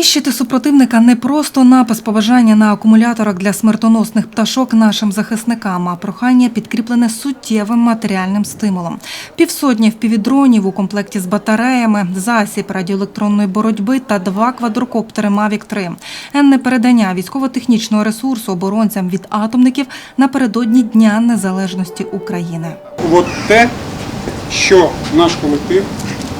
Знищити супротивника не просто напис побажання на акумуляторах для смертоносних пташок нашим захисникам, а прохання підкріплене суттєвим матеріальним стимулом. Півсотні впівдронів у комплекті з батареями, засіб радіоелектронної боротьби та два квадрокоптери Mavic 3 Енне передання військово-технічного ресурсу оборонцям від атомників напередодні Дня Незалежності України. От те, що наш колектив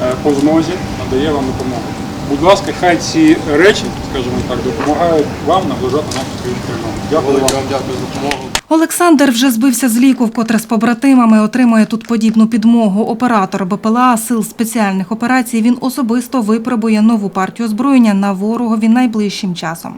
е, по змозі надає вам допомогу. Будь ласка, хай ці речі, скажімо так, допомагають вам наближати нашу перемогу. Дякую вам. вам дякую за допомогу. Олександр вже збився з ліку, вкотре з побратимами отримує тут подібну підмогу. Оператор БПЛА сил спеціальних операцій. Він особисто випробує нову партію озброєння на ворогові найближчим часом.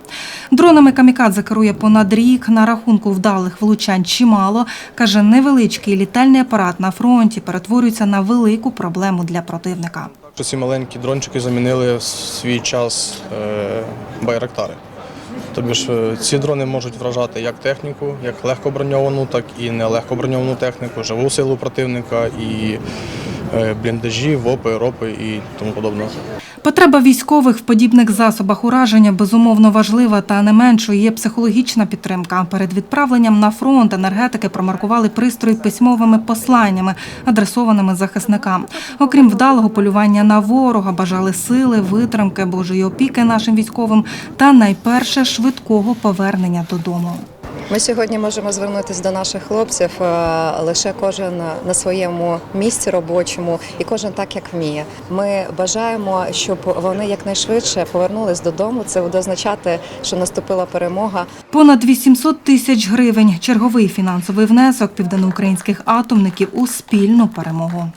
Дронами камікадзе керує понад рік. На рахунку вдалих влучань чимало. каже, невеличкий літальний апарат на фронті перетворюється на велику проблему для противника. Ці маленькі дрончики замінили в свій час е, байрактари. Тобі ж е, ці дрони можуть вражати як техніку, як легкоброньовану, так і нелегко броньовану техніку, живу силу противника і бліндажі, ВОПи, ропи і тому подобне. Потреба військових в подібних засобах ураження безумовно важлива, та не меншою є психологічна підтримка. Перед відправленням на фронт енергетики промаркували пристрої письмовими посланнями, адресованими захисникам. Окрім вдалого полювання на ворога, бажали сили, витримки, Божої опіки нашим військовим та найперше швидкого повернення додому. Ми сьогодні можемо звернутися до наших хлопців е, лише кожен на своєму місці робочому і кожен так, як вміє. Ми бажаємо, щоб вони якнайшвидше повернулись додому. Це буде означати, що наступила перемога. Понад 800 тисяч гривень – черговий фінансовий внесок південноукраїнських атомників у спільну перемогу.